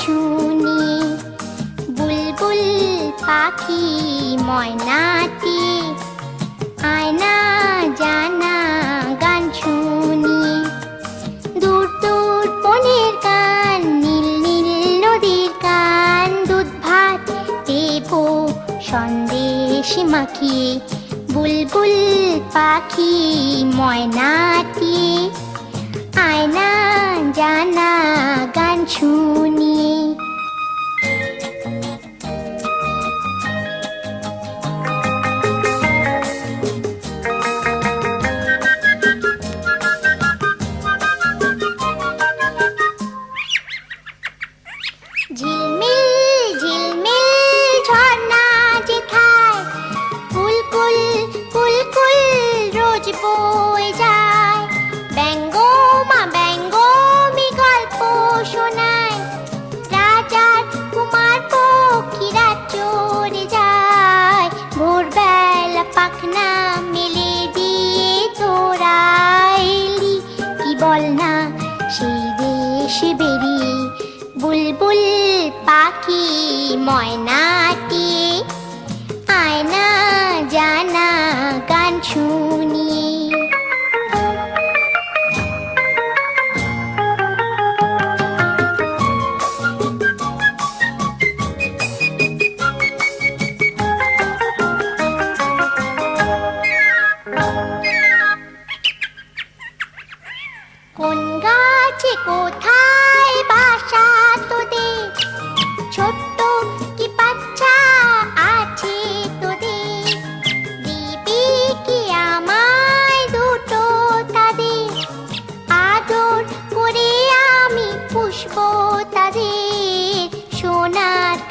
শুনি। বুলবুল পাখি, ময়নাটি, আয়না জানা গান শুনি। দূর দূর বনের গান, নীল নীল নদীর গান, দুধ ভাত দেব, সন্দেশ মাখিয়ে। বুলবুল পাখি, ময়নাটি, আয়না গান ময়নাটি আয়না জানা গান শুনি।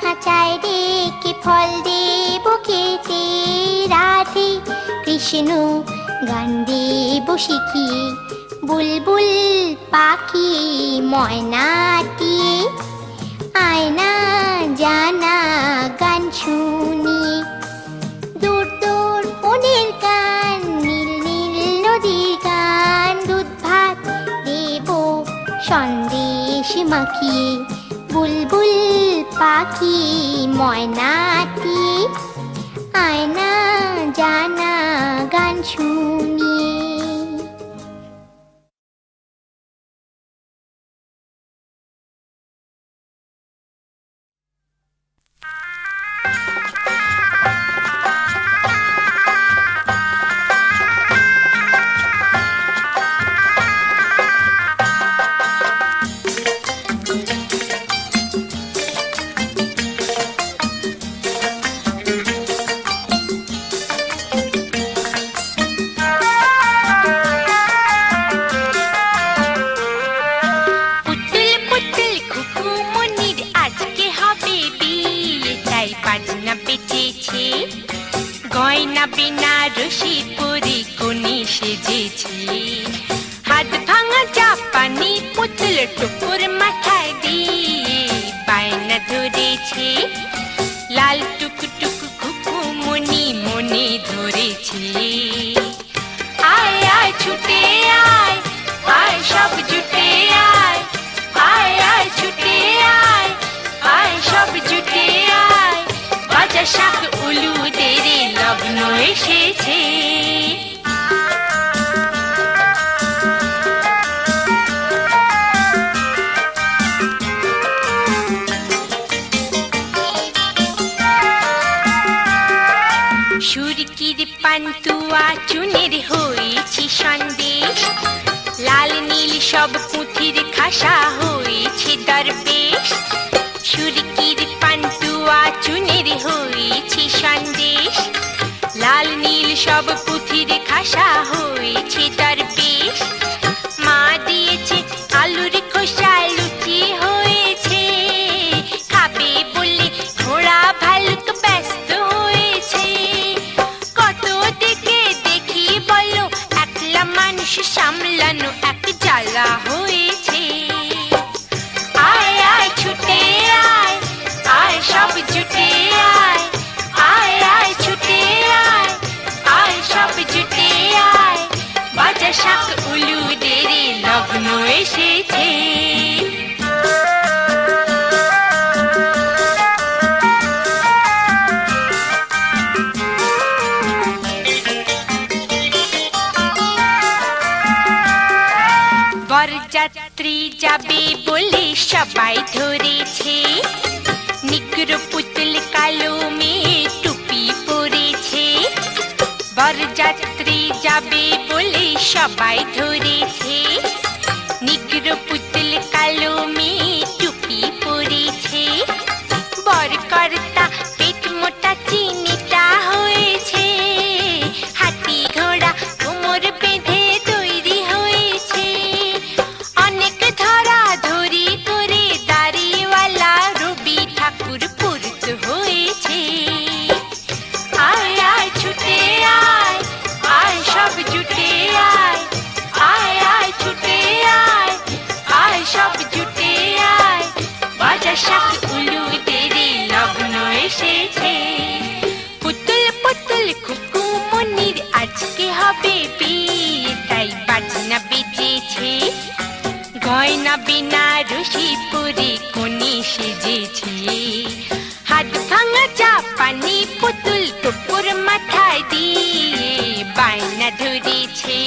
খাঁচায় রেখে ফল দেব খেতে রাধে কৃষ্ণ, গান দেব শিখিয়ে বুলবুল পাখি ময়নাটি আয়না জানা গান শুনি। দূর দূর বনের গান, নীল নীল নদীর গান, দুধ ভাত দেব, সন্দেশ মাখিয়ে। বুলবুল পাখি ময়নাটি আয়না জানা গান শুনি। সেজেছে হাত ভাঙা জাপানি পুতুল টুকুর মাথায় দিয়ে বায়না ধরেছে লাল টুকু টুকু খুকু মনি মনে ধরেছে আয় আয় ছুটে আয় আয় সব জুটে আয় আয় আয় ছুটে আয় আয় সব জুটে আয় বাজা শাক উলু দেরে লগ্ন এসেছে সুরকির পান্তুয়া চুনের হয়েছি সন্দেশ। লাল নীল সব পুঁথির খাসা হয়েছে দরবেশ। সুরকির পান্তুয়া চুনের হয়েছি সন্দেশ। লাল নীল সব পুঁথির খাসা হয়েছে দরবেশ। বরযাত্রী যাবে বলে সবাই ধরেছে। নিগ্র পুতুল কালো মেয়ে টুপি পরেছে। বরযাত্রী যাবে বলে সবাই ধরেছে। নিগ্র পুতুল আজকে তাই বাজনা বেজেছে। গয়না বিনা রশি পরে কোনি সেজেছে। হাত ভাঙা চা পানি পুতুল টুকুর মাথায় দিয়ে বায়না ধরেছে।